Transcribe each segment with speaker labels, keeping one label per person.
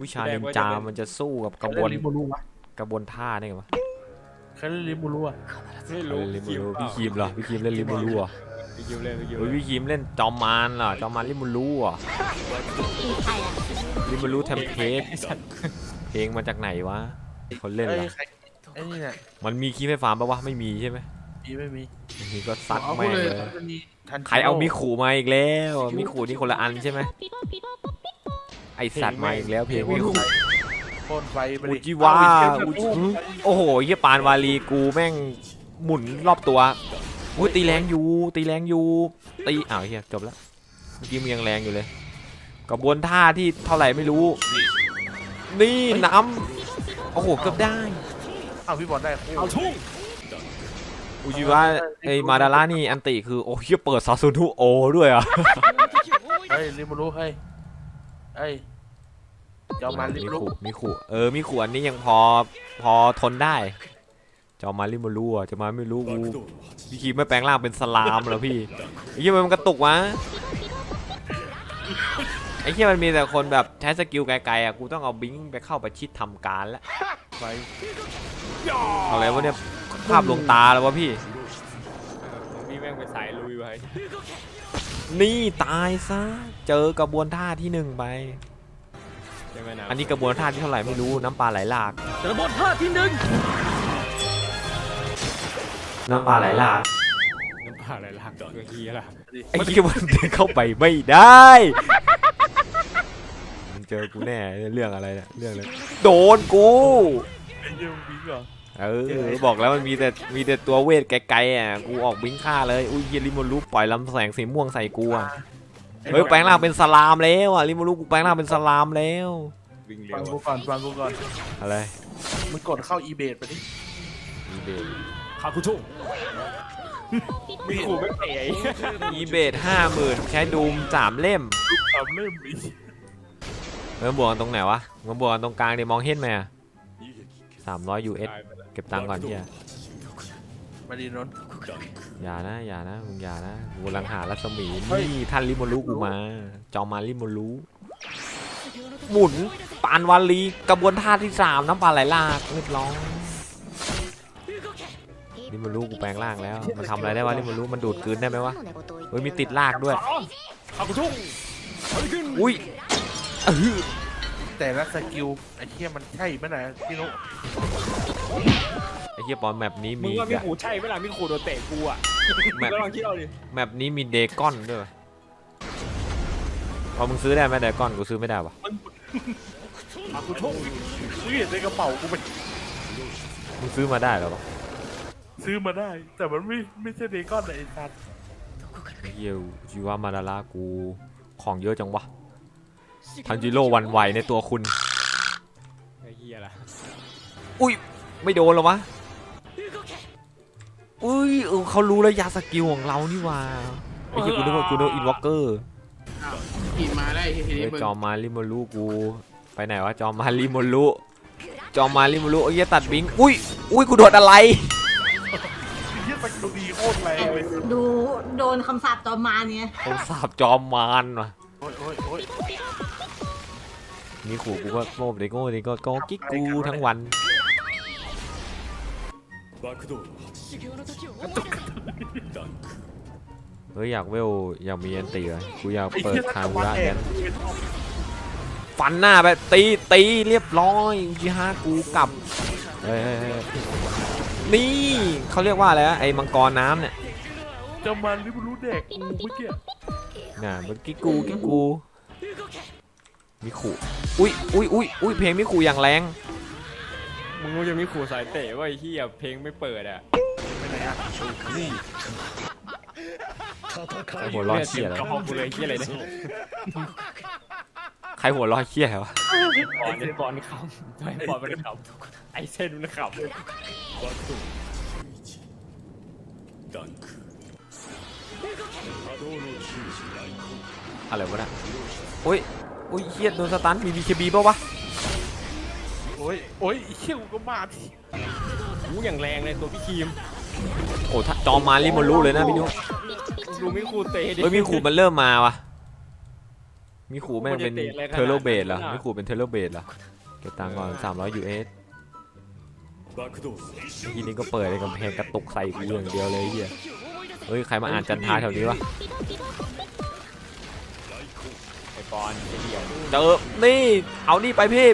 Speaker 1: วิชานินจามันจะสู้กับกระบวน
Speaker 2: เล่นลิมูรุวะ
Speaker 1: กระบวนท่าได้ไงวะ
Speaker 2: ใครเล่นลิมูรุอะ
Speaker 3: ไม่
Speaker 1: เอ
Speaker 3: รู้
Speaker 1: อลิมูรูพี่คิมเหรอพี่คิมเล่นลิมูรูเหรอ
Speaker 3: พี่คิวเล่นพี่คิว
Speaker 1: เฮ้ย
Speaker 3: เล่น
Speaker 1: พี่คิมเล่นจอมมารเหรอจอมมารลิมูรูเหรอ
Speaker 4: ใครอะ
Speaker 1: ลิมูรูเทมเพลตเพลงมาจากไหนวะคนเล่น
Speaker 2: เอ้
Speaker 1: เหร
Speaker 2: ย
Speaker 1: อ
Speaker 2: ใครไอ้นี่เนี่ย
Speaker 1: มันมีคีย์ไฟฟ้าปะวะไม่มีใช่ไหม
Speaker 2: มีไม่มี
Speaker 1: ไม่มีก็ซัด
Speaker 2: เอา
Speaker 1: แม่ง
Speaker 2: เลย
Speaker 1: เลย
Speaker 2: มันมีทันจิโร่
Speaker 1: ใครเอามิขู่มาอีกแล้วมิขู่นี่คนละอันใช่ไหมไอสัตว์มาอีกแล้วเพลงมิขู่
Speaker 2: พ่นไฟไป
Speaker 1: อุ
Speaker 2: ดิ
Speaker 1: จิวะ
Speaker 2: เอ
Speaker 1: อุ
Speaker 2: อีก
Speaker 1: จิ
Speaker 2: แล้ว
Speaker 1: โอ้โหเฮียปานวาลีกูแม่งหมุนรอบตัวอุ้ยตีแรงอยู่ ตีแรงอยู่ ตีอ้าวเฮียจบแล้วเมื่อกี้มันยังแรงอยู่เลยกระบวนท่าที่เท่าไหร่ไม่รู้ นี่น้ำโอ้โหเกือบได้
Speaker 2: เอาพี่บอลได้คู่
Speaker 3: เอาทุ่ง
Speaker 1: อุจิวะไอมาดาร่านี่อันติคือโอ้เฮียเปิดซาซูนุโอด้วยอะ
Speaker 2: เฮ้ยลิมูรุเฮ้ยเฮ้ย จะเอามาลิ
Speaker 1: มี
Speaker 2: มูรุ
Speaker 1: ขู่มีขู่เออมีขู่อันนี้ยังพอพอทนได้จะเอามาริมารู้อะจะมาไม่รู้กูพี่คีไม่แปลงร่างเป็นสลามเหรอพี่ไอ้เหี้ยมันกระตุกวะไอ้เหี้ยมันมีแต่คนแบบใช้สกิลไกลๆอะกูต้องเอาบิงไปเข้าประชิดทำการแล้ว
Speaker 2: ไฟ
Speaker 1: เอาอะไรวะเนี่ยภาพลวงตาแล้ววะพี่
Speaker 3: พี่แม่งไปสายลุยไว้
Speaker 1: นี่ตายซะ เจอกระบวนท่าที่หนึ่งไป
Speaker 3: ใช่ไหมนะ
Speaker 1: อันนี้กระบวนท่าที่เท่าไหร่ไม่รู้น้ำปลาไหลหลาก
Speaker 3: กระบวนท่าที่หนึ่ง
Speaker 1: น้ำปลาไหลหลาก
Speaker 3: น้ำปลาอะไรล่ะตัวเฮียล่ะ
Speaker 1: ไอ้เหี้ยมันเดินเข้าไปไม่ได้มึงเจอกูแน่เรื่องอะไรเนี่ยเรื่องอะไรโดนกู
Speaker 2: ไอ้เหี้ยังบิงเหรอ
Speaker 1: เออบอกแล้วมันมีแต่มีแต่ตัวเวทไกลๆอะกูออกบิงค่าเลยอุ้ยเฮียริโมรุปล่อยลำแสงสีม่วงใส่กูอะ เฮ้ยแปลงร่างเป็นสลามแล้วอะริโมรุกูแปลงร่างเป็นสลามแล้ว
Speaker 3: วิ่งเร็
Speaker 2: ฟัง
Speaker 3: ว
Speaker 2: กูก่อนฟังกูก่อน
Speaker 1: อะไร
Speaker 2: มึงกดเข้าอีเบดไปดิ
Speaker 1: อีเบด
Speaker 3: คาคุทุ่งมีขู่ไม่เตะ
Speaker 1: อีเบดห้าหมื่นใช้ดูมสามเล่ม
Speaker 2: ทำเริ่มอี
Speaker 1: เออบวกกันตรงไหนวะมาบวกกันตรงกลางดิมองเห็นไหมอะสามร้อยยูเอสเก็บตังค์ก่อนเฮีย
Speaker 2: มาดีนนท์
Speaker 1: อย่านะอย่านะมึงอย่านะกูกำลังหารัศมี
Speaker 2: เฮ้ย
Speaker 1: นี่ท่านริโมรุกูมา จอมมารริโมรุหมุนปานวาลีกระบวนท่าที่สามน้ำปลาไหลหลากเรียบร้อยริโมรุกูแปลงร่างแล้ว มันทำอะไรได้วะริโมรุมันดูดกลืนได้ไหมวะเฮ้ยมีติดลากด้วย
Speaker 3: คาคุทุ่งเอาขึ้น
Speaker 1: อุ้ยอื้อ
Speaker 2: แต่ละสกิลไอ้เหี้ยมันใช่ไหมนะพี่นุ๊ก
Speaker 1: ไอ้เหี้ยปอนแมปนี้
Speaker 3: มึ
Speaker 1: มี
Speaker 3: งว่า
Speaker 1: อี
Speaker 3: มี
Speaker 1: กอะ
Speaker 3: ขู่ใช่ไหมล่ะมีขู่โดนเตะกูอะ
Speaker 1: แมป
Speaker 3: ก็ลองคิดเอาดิ
Speaker 1: แมปนี้มีเดกอนด้วยวะพอมึงซื้อได้ไหมเดกอนกูซื้อไม่ได้วะ
Speaker 2: อากูทุ่งซื้อในกระเป๋ากูไป
Speaker 1: มึงซื้อมาได้เหรอวะ
Speaker 2: ซื้อมาได้ แต่มันไม่ไม่ใช่เดก้อนไอ้สัตว์
Speaker 1: ไอ้เหี้ยจิวามาดารากูของเยอะจังวะทันจิโร่หวันไหวในตัวคุณ
Speaker 3: ไอ้เฮียล่ะ
Speaker 1: อุ้ยไม่โดนเหรอวะ อุ้ยเออเขารู้แล้วยาสกิลของเรานี่หว่าไอ้เหี้ยกูนึกว่ากูนึกอินวอลเกอร์
Speaker 5: ขี่มาได้ทีนี้
Speaker 1: เฮ้ย
Speaker 5: มึง
Speaker 1: จอมมาริโมรุกู ไปไหนวะจอมมาริโมรุจอมมาริโมรุไอ้เหี้ยตัดบิงอุ้ยอุ้ยกูโดนอะไร
Speaker 2: ไอ้เหี้ยสกิลดีโคตรแรงเลย
Speaker 4: ดูโดนคำสาปจอมมารเนี่ย
Speaker 1: เขาสาบจอมมารว่ะ
Speaker 2: โอ้ยโอ้ยโอ้ย
Speaker 1: นี่ขู่กูก็โง่ไปโง่ดิก็ก็กิ๊กกูทั้งวัน เฮ้ยอยากเวลอยากมีอันตีเลยกูอยาก
Speaker 2: ไอ้
Speaker 1: เปิ
Speaker 2: เหี้
Speaker 1: ด
Speaker 2: ย
Speaker 1: คา
Speaker 2: ถ้า
Speaker 1: รู
Speaker 2: วั
Speaker 1: ระ
Speaker 2: แด
Speaker 1: แด
Speaker 2: ง
Speaker 1: นฟันหน้าไปตีตีเรียบร้อยอุจิฮากูกลับเฮ้ยเฮ้ยเฮ้ยนี่เขาเรียกว่าอะไรอะไอ้มังกรน้ำเนี่ย
Speaker 2: จะมาลิบรู้แดกกูเมื่อกี้
Speaker 1: น่ะมันกิ๊กกูกิ๊กกูมิขู่อุ้ยอุ้ยอุ้ยอุ้ยเพลงมิขู่อย่างแรง
Speaker 3: มึงว่าจะมีขู่สายเตะว่าไอ้เฮียเพลงไม่เปิดอะ
Speaker 2: ไปไหนอะนี่
Speaker 1: ใครหัวเร้อยเชี่ยแล้ว
Speaker 3: กระหอบกูเลยเฮียอะไรเนี่ย
Speaker 1: ใครหัวเร้อยเชี่ยวะ
Speaker 3: ปอนปอนขำไม่ปอนมันขำไอ้เส้นมันขำ
Speaker 1: อะไรวะน่ะอุ้ยอุ้ยเฮียโดนสตันมี BKB ป่าวะ
Speaker 2: โอ้ยโอ้ยไอ้เหี้ยกูก็มาที่
Speaker 3: หูอย่างแรงเลยตัวพี่ครีม
Speaker 1: โอ้ถ้าจอมมาริโมรุเลยนะพี่นุ๊ก
Speaker 3: ดูมีขู่เตะดิ
Speaker 1: เฮ้ยมีขู่มันเริ่มมาวะมิคูแม่งเป็นเทอร์โลเบดเหรอมิคูเป็นเทอร์โลเบดเหรอเก็บตังค์ก่อน300 US ทีนี้ก็เปิดในกำแพงกระตุกใส่กูอย่างเดียวเลยไอ้เฮียเฮ้ยใครมาอ่านจันทราแถวนี้วะ
Speaker 3: ไอ้ปอนไอ้เหี้ย
Speaker 1: เจอนี่เอานี่ไปพี่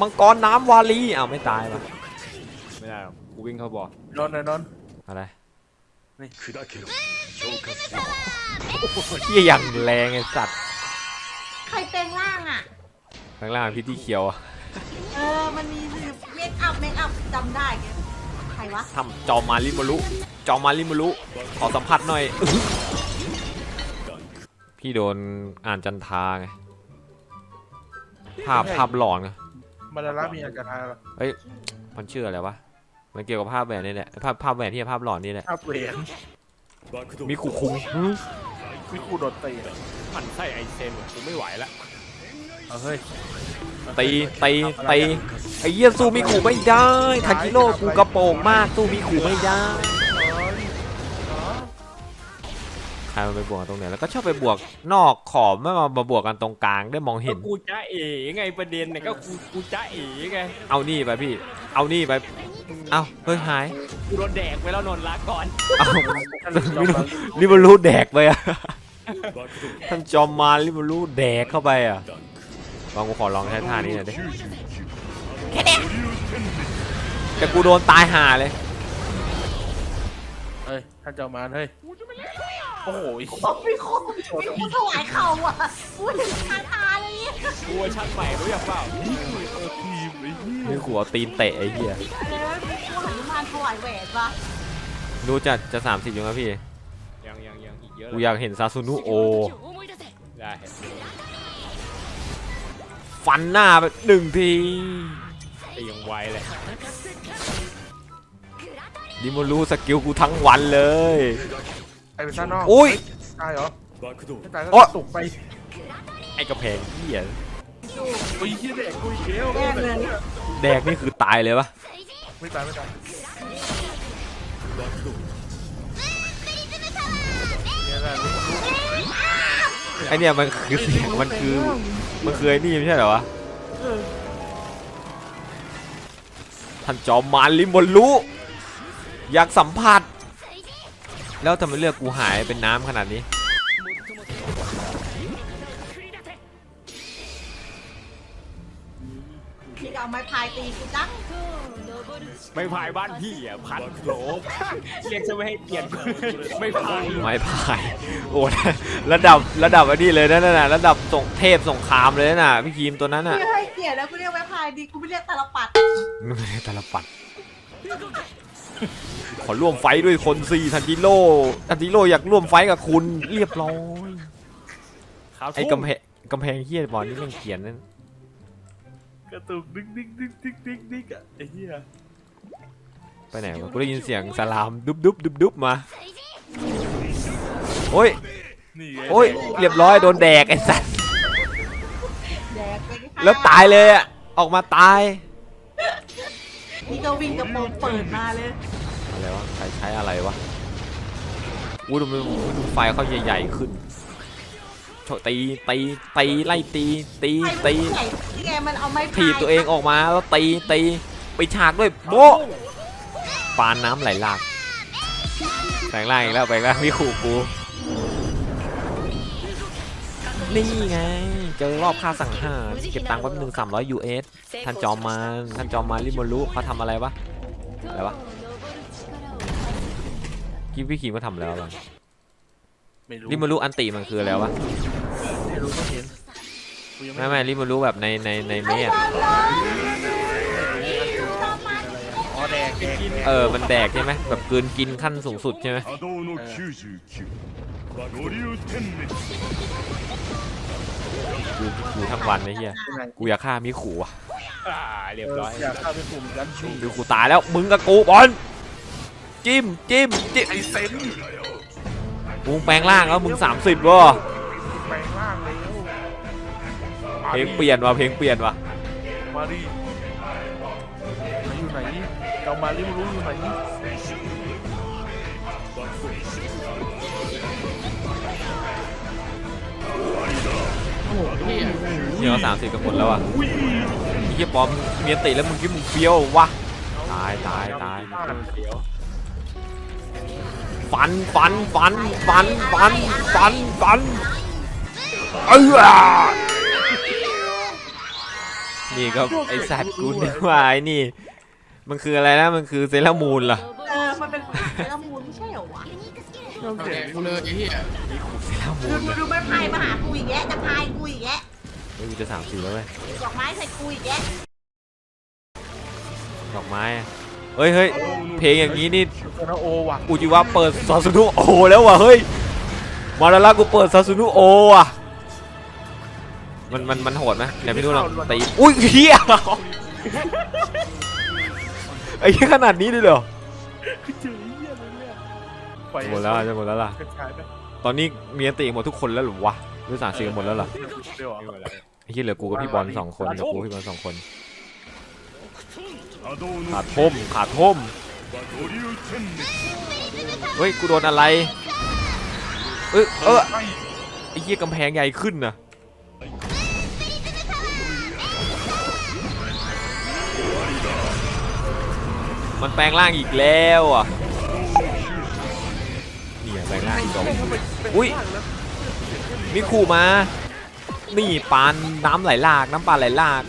Speaker 1: มังกรน้ำวาลีอ้าวไม่ตายวะ
Speaker 3: ไม่ได้หรอกกูวิ่งเข้าบ่อน
Speaker 2: อนหน่อยนอน
Speaker 1: อะไร
Speaker 2: นี่
Speaker 1: เฮียอย่างแรงไอ้สัตว์
Speaker 4: ใครแปลงร่างอะ
Speaker 1: ข้างล่างพี่ที่เขียวอะ
Speaker 4: เออ มันมีเมคอัพเมคอัพจำได้แกใครวะ
Speaker 1: ทำจอมาริมารุจอมาริมารุขอสัมผัสหน่อยอื้อพี่โดนอ่านจันทราไงภาพภาพหลอนไง
Speaker 2: มาดารามีอาการอะไร
Speaker 1: มันชื่ออะไรวะ มันเกี่ยวกับภาพแหวนนี่แหละภาพภาพแหวนที่ภาพหลอนนี่แหละ
Speaker 2: ภาพเวร
Speaker 1: มีขู่คุง
Speaker 2: มีคู่โดนตีอะ
Speaker 3: หมันไส้ไอเซนว่ะกูไม่ไหวละ
Speaker 2: เอาเฮ้ย
Speaker 1: ตีตีตีไอ้เหี้ยสู้มีขู่ไม่ได้ทาจิโร่กูกระโปรงมากสู้มีขู่ไม่ได้ ใครมันไปบวกกันตรงไหนแล้วก็ชอบไปบวกนอกขอบไม่มามาบวกกันตรงกลางได้มองเห็น
Speaker 3: ก็กูจ้าเอ๋ไงประเด็นเนี่ยก็กูกูจ้าเอ๋ไง
Speaker 1: เอานี่ไปพี่ เอานี่ไป เอาเฮ้ยหาย
Speaker 3: กูโดนแดกไปแล้วนนท์ลาก่อน
Speaker 1: เอา
Speaker 2: ท่านจอมมา
Speaker 1: ลิบารูแดกไปอะท่านจอมมาลิบารูแดกเข้าไปอะลองกูขอลองใช้ท่านี้หน่อยดิแต่กูโดนตายห่าเลย
Speaker 2: เฮ้ย ท่านจอมมารเฮ้ยโอ้โห
Speaker 4: บอกไม่ครบกูถวายเข่าอะกูเห็นคาทาเลยเนี่ย
Speaker 3: กูเวอร์ชันใหม่รู้ยังเปล่า
Speaker 1: นี่กูเอาตีนเตะไอ้เหี้ย
Speaker 4: เออมีกูหันมาถวายแหวนปะ
Speaker 1: ดูจะจะสามสิบยังไงพี่
Speaker 3: ยังยังยังอีกเยอะ
Speaker 1: กูอยากเห็นซาซูนุโอ
Speaker 3: ได้
Speaker 1: ฟันหน้าไปหนึ่งที
Speaker 3: ตียังไวเลย
Speaker 1: ดิโมรู้สกิลกูทั้งวันเลย
Speaker 2: ไอ้เป็นท่านนอก
Speaker 1: อุ้ย
Speaker 2: ตายเหรอไม่ตายก็
Speaker 1: โอ๊ะ
Speaker 2: ตกไป
Speaker 1: ไอ้กระเพงเหี้ย
Speaker 2: โอ้ยเหี้ยเด็กกูอีกแล้ว
Speaker 4: แย่เลย
Speaker 1: แดกนี่คือตายเลยปะ
Speaker 2: ไม่ตายไม่ตายเนี่ยแหละรู้
Speaker 1: ไอเนี่ยมันคือเสียงมันคือมันคือไอ้นี่ไม่ใช่เหรอวะท่านจอมมารลิมบนรู้ อยากสัมผัส แล้วทำไมเลือกกูหายเป็นน้ำขนาดนี้
Speaker 4: พี่เอาไม้พายตีกูจัง
Speaker 3: ไม่พายบ้านพี่อะพันโหลเรียกจะไม่ให้เกียรติกูไม่พาย
Speaker 1: ไม้พาย โอ้ระดับระดับอันนี้เลยนะนั่นน่ะระดับส่งเทพสงครามเลยนะพี่คีมตัวนั้นน่ะ
Speaker 4: พี่ให้เกียรติแล้วกูเรียกไม้พายดีกูไม่เรียกตาลปัด
Speaker 1: ไม่ได้ตาลปัด ขอร่วมไฟท์ด้วยคนสี่ทันจิโร่ทันจิโร่อยากร่วมไฟท์กับคุณเรียบร้อย
Speaker 3: ขาว
Speaker 1: ไอ้
Speaker 3: ทุ่ม
Speaker 1: กำแพงกำแพงเฮียบอลนี่แม่งเขียนนั่น
Speaker 2: กระตุกดึกดึกดึกดึกดึกดึกอะไอ้เหี้ย
Speaker 1: ไปไหนวะกูได้ยินเสียงสลามดุบดุบดุบดุบมาโอ้ย
Speaker 2: นี่ไง
Speaker 1: โอ้ยเรียบร้อยโดนแดกไอ้สัส
Speaker 4: แดกไปค่ะ
Speaker 1: แล้วตายเลยอะออกมาตาย
Speaker 4: นี่ก็วิ่งกระโปรงเปิดมาเลย
Speaker 1: อะไรวะใครใช้อะไรวะอู้ดูมันดูไฟเขาใหญ่ๆขึ้นโชว์ตีตีตีไล่ตีตี
Speaker 4: ไอ้มัน
Speaker 1: ตี
Speaker 4: ใหญ่ที่ไงมันเอาไม้พาย
Speaker 1: ถีบตัวเองออกมาแล้วตีตีไปฉากด้วยโบ๊ะปานน้ำไหลหลากแปลงร่างอีกแล้วแปลงร่างพี่ขู่กู นี่ไง เจอรอบค่าสังหารเก็บตังค์แป๊บนึง300 US ท่านจอมมารท่านจอมมารริโมรุเขาทำอะไรวะอะไรวะกิฟพี่คิมก็ทำแล้วอะไร
Speaker 2: ไม่รู้
Speaker 1: ริโมรุอันติมันคืออะไรวะ
Speaker 2: ไม่รู้ไม่เห็นกูยัง
Speaker 1: ไม่ไม่ริโมรุแบบในในในเม
Speaker 4: ไอ๋อ
Speaker 2: แดกแดกแดก
Speaker 1: เออ มันแดกใช่ไหมแบบกลืนกินขั้นสูงสุดใช่ไหม
Speaker 6: 波動の99五流天滅
Speaker 1: กูกูทั้งวันไอ้เหี้ย
Speaker 2: ยังไง
Speaker 1: กูอยากฆ่ามิขู่อ่ะ
Speaker 3: อ่าเรียบร้อย
Speaker 2: อยากเข้าไปกลุ่มกันนี่
Speaker 1: มิขู่ตายแล้ว มึงกับกูบอล จิ้มจิ้มจิ้ม
Speaker 2: ไอเซน
Speaker 1: มึงแปลงร่างแล้วมึง 30วะ
Speaker 2: แปลงร่างแล้ว
Speaker 1: เพลงเปลี่ยนว่ะเพลงเปลี่ยนว่ะ
Speaker 2: มาดิอยู่ไหนเรา มาริมรู้อยู่ไหน
Speaker 1: ม
Speaker 5: โหเฮีย
Speaker 1: เนี่ยเราสามสิบกันหมดแล้วอะไอ้เหี้ยปอมเมียติแล้วมึงคิดมึงเฟี้ยววะตายตายตาย
Speaker 3: เดี๋ยว
Speaker 1: ฟันฟันฟันฟันฟันฟันฟันเออนี่ก็ไอสัตว์กูนึกว่าไอ้นี่ มันคืออะไรนะมันคือเซรามูนเหรอ
Speaker 4: เออมันเป็นเซรามูนไม่ใช่เหรอวะ
Speaker 5: เอาแดกกูเลยไอ้เฮีย
Speaker 1: เซรามู
Speaker 4: ดู
Speaker 1: น
Speaker 4: ดูดูมันพายมาหากูอีกแยะจะพายกูอีกแยะ
Speaker 1: เฮ้ยกูจะสามสิบแล้วเว้ย
Speaker 4: ดอกไม้ใส่กูอีกแยะ
Speaker 1: ดอกไม้อะเฮ้ยเฮ้ยเพลงอย่างนี้นี่
Speaker 2: เซนาโอว่ะ
Speaker 1: อุจิวะเปิดซาสุนุโอแล้วว่ะเฮ้ยมาดารากูเปิดซาสุนุโออะมันมันมันโหดไหมเดี๋ยวพี่ดูลองตีอุ้ยเฮีย ไอ้แค่ขนาดนี้เลยเหรอ
Speaker 2: เจอเหี้ยอะไรเนี่ยไห
Speaker 1: มดแล้วจะหมดแล้วล่ะตอนนี้มีอันติหมดทุกคนแล้วหรือวะหรือสามสี่กัหมดแล้วเหรอ
Speaker 2: เเห
Speaker 3: รอ
Speaker 1: ไอ้ที่เหลือกูกับพี่บอลสองคนเหลือกูพี่บอลสองคน ขาดท่มขาดท่มเฮ้ยกูโดนอะไร เอยเออไอ้เหี้ยกำแพงใหญ่ขึ้นนะ มันแปลงร่างอีกแล้วอะนี่แปลงร่างอีกแล้วอุ้ยมีขู่มา นี่ปานน้ำไหลหลาก น้ำปลาไหลหลาก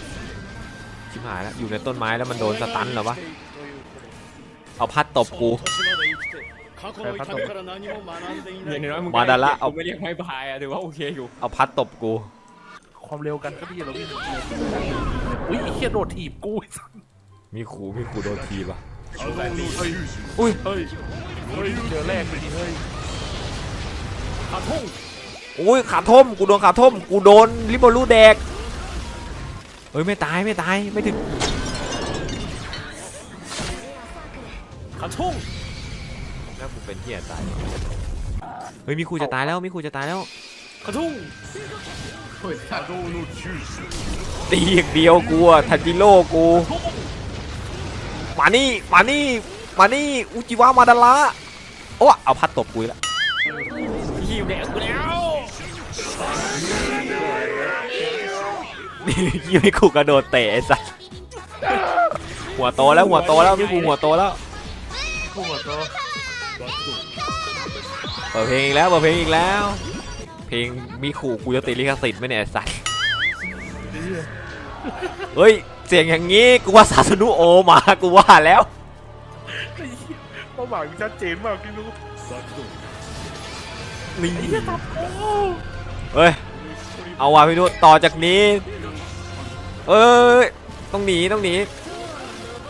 Speaker 1: ชิบหายแล้ว อยู่ในต้นไม้แล้วมันโดนสตันหรอวะ เอาพัดตบกู
Speaker 3: มา
Speaker 1: ดาละเอา
Speaker 3: ไม่เรียกไม่พายอะถือว่าโอเคอยู่
Speaker 1: เอาพัดตบกู
Speaker 2: ความเร็วกันก็พี่เราวิ่งอุ้ยเฮียโดดถีบกู
Speaker 1: มีขู่มีขู่โด
Speaker 6: ดถีบอะ
Speaker 1: อุ้ย
Speaker 2: เฮ้ยเจอแรกเลยเฮ้ย
Speaker 3: ขาทุ่ง
Speaker 1: อุ้ยขาท่มกูโดนขาท่มกูโดนลิโบลูแดกเฮ้ยไม่ตายไม่ตายไม่ถึง
Speaker 3: ขาทุ่ง
Speaker 1: แล้วกูเป็นเหี้ยตายเฮ้ยมีครูจะตายแล้วมีครูจะตายแล้ว
Speaker 3: ขาทุ่งา
Speaker 5: ทุ่งตี
Speaker 1: อย่างเดียวกูทันจิโร่กู มานี่ มานี่ มานี่ อุจิวะมาดาระโอ้เอาพัดตบกูอีกแล้ว
Speaker 3: หิวแดกกูแล้ว
Speaker 1: นี่ยี่ไม่ขู่กระโดดเตะไอ้สัสหัวโตแล้วหัวโตแล้วพี่กูหัวโตแล้ว
Speaker 2: กูหัวโต
Speaker 1: เปิดเพลงอีกแล้วเปิดเพลงอีกแล้ว เพลงมีขู่กูจะติดลิขสิทธิ์ไหมเนี่ยไอ้สัสเฮ้ย เสียงอย่างงี้กูว่าซาสนุโอมากูว่าแล้ว
Speaker 2: ไอ้เหี้ยเป้าหมายมันชัดเจนมากพี่รู้
Speaker 6: 作動
Speaker 1: นี่เฮ้ยเอาว่ะพี่นุต่อจากนี้ เอ้ยต้องหนีต้องหนี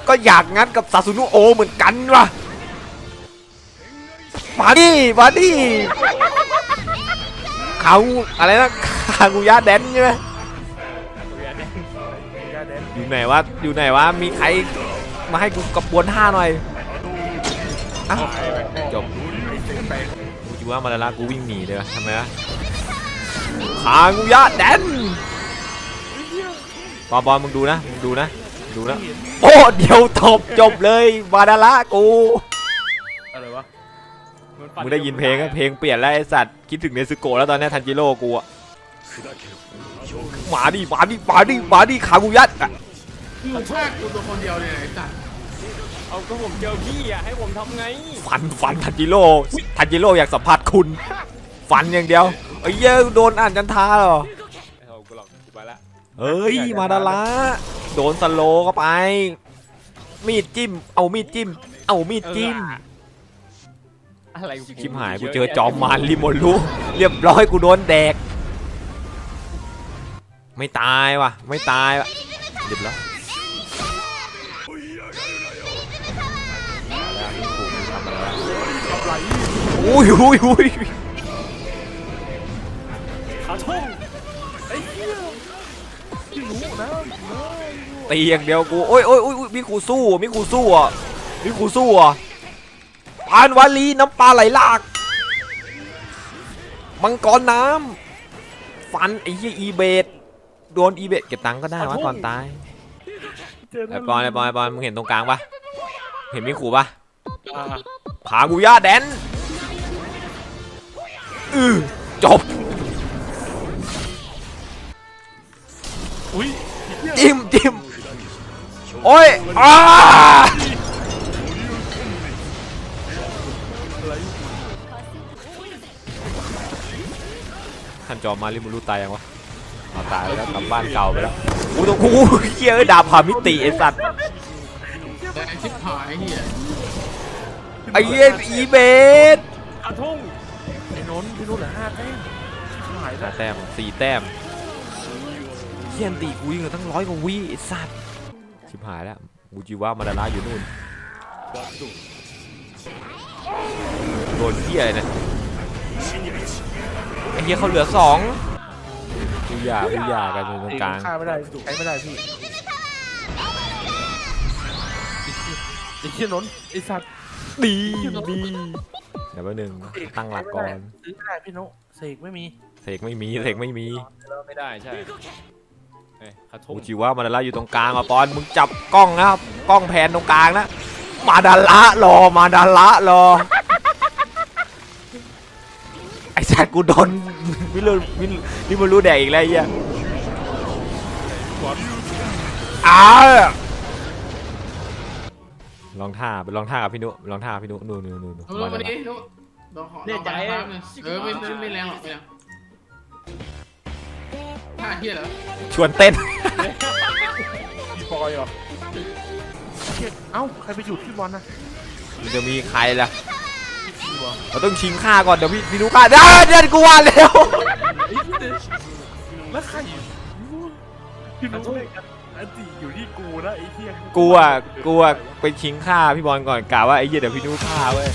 Speaker 1: ก็อยากงัดกับซาสุนุโอเหมือนกันว่ะมาดิมาดิขางูอะไรนะขางูยาแดนใช่ไหม
Speaker 2: ยาแดน
Speaker 1: อยู่ไหนวะอยู่ไหนวะมีใครมาให้กูกระบวนท่าหน่อยอ้าวจบกูจูว่ามาแล้วละกูวิ่งหนีเลยวะทำไมวะขางูยะแดนบอลบอลมึงดูนะมึงดูนะดูนะโอ้เดี๋ยวจบจบเลยมาดาละกู
Speaker 2: อะไรวะ
Speaker 1: มึงได้ยินเพลงอะเพลงเปลี่ยนแล้วไอสัตว์คิดถึงเนซึโกะแล้วตอนเนี้ยทันจิโร่กูอะหมาดิหมาดิหมาดิหมาดิขางูยั ดอะ
Speaker 5: มึงพากกูตัวคนเดียวเลยไอ้สัตว์
Speaker 3: เอาก็ผมเจอพี่อะให้ผมทำไง
Speaker 1: ฟันฟันทันจิโร่ทันจิโร่อยากสัมผัสคุณ ฟันอย่างเดียวไอ้เหี้ยโดนอ่านจันทาเหรอ
Speaker 3: เอากูหลอกกูไปละ
Speaker 1: เฮ้ยมาดาระโดนสโลว์เข้าไป มีดจิ้ม เอามีดจิ้ม เอามีดจิ้ม
Speaker 3: อะไร
Speaker 1: ชิบหายกูเจอจอมมารริโมรุเรียบร้อยกูโดนแดก ไม่ตายว่ะ ไม่ตายว่ะเรียบร้อย อุ้ยอุ้ยอุ้ย
Speaker 3: ขาทุ่ง
Speaker 1: ตีอย่างเดียวกูโอ้ยโอ้ยโอ้ยมีกูสู้อะมีกูสู้อะมีกูสู้อะปานวาลีน้ำปลาไหลหลากมังกรน้ำฟันไอ้เหี้ยอีเบดโดนอีเบดเก็บตังค์ก็ได้วะก่อนตาย
Speaker 2: เจอ
Speaker 1: ไอ้บอลไอ้บอลไอ้บอลมึงเห็นตรงกลางปะเห็นมีขู่ปะ
Speaker 2: อ่า
Speaker 1: ขากูย่าแดน อือจบจิ้มจิ้มโอ้ยอ้าท่านจอมมาริมูรุตายยังวะเอาตายไปแล้วกลับบ้านเก่าไปแล้วอู้ตรงกูเฮียเอ้ยดาบผ่ามิติไอสัตว์
Speaker 5: แดงชิบหายไอ้เฮีย
Speaker 1: ไอ้เหี้ยอีเบส
Speaker 3: อาทุ่ง
Speaker 2: ไอ้ นนท์พี่นุ่นเหลือห้าแต้มหาย
Speaker 1: ห้า
Speaker 2: แล้ว
Speaker 1: แต้มสี่แต้มเฮียนตีกูยิงเหลือตั้งร้อยกว่าวิไอ้สัตว์ชิบหายแล้วกูจิว่ามาดาราอยู่นู่นโดนเฮียอะไรเนี่ยไอ้เฮียเขาเหลือสองผู้ยาผู้ยากันอยู่ตรง
Speaker 2: ตี
Speaker 1: กลาง
Speaker 2: ฆ่าไม่ได้ใช้ไม่ได้พี่ไอ้เหี้ยนนท์ไอ้สัตว์
Speaker 1: ดีดี เดี๋ยวแป๊บนึงตั้งหลักก่อน
Speaker 2: ซื้อไม่ได้พี่นุเสกไม่มี
Speaker 1: เสกไม่มีเสกไม่มี
Speaker 3: เริ่มไม่ได้ใช่เอ้ยอาทุ่ง
Speaker 1: กูจิว่ามาดาราอยู่ตรงกลางอะปอนมึงจับกล้องนะครับกล้องแพนตรงกลางนะ มาดารารอมาดารารอไอ้สัตว์กูโดนไม่รู้ไม่รู้นี่มันรู้แดกอีกแล้วไอ้เหี้ยอ้าว ลองท่าไปลองท่ากับพี่นุลองท่ากับพี่นุนู่นนู่นนู่น
Speaker 5: เออวันนี้นุ๊กเราขอเราบังคับหนึ่งเออไม่ไม่ไม่แรงหรอกไม่แรงท่าเฮียเหรอ
Speaker 1: ชวนเต้น
Speaker 2: พี่บอยเหรอเหี้ยเอ้าใครไปหยุดพี่บอลนะ
Speaker 1: มันจะมีใครล่ะ
Speaker 2: พี่บอล
Speaker 1: เราต้องชิงฆ่าก่อนเดี๋ยวพี่พี่นุฆ่าได้เดี๋ยวกูว่าแล้ว
Speaker 2: แล้วใครพี่นุ อันตีอยู่ที่กูนะไอ้เหี้ย
Speaker 1: กูอะกูอะไปชิงฆ่าพี่บอลก่อนกะว่าไอ้เหี้ยเดี๋ยวพี่นุฆ่าเว้ย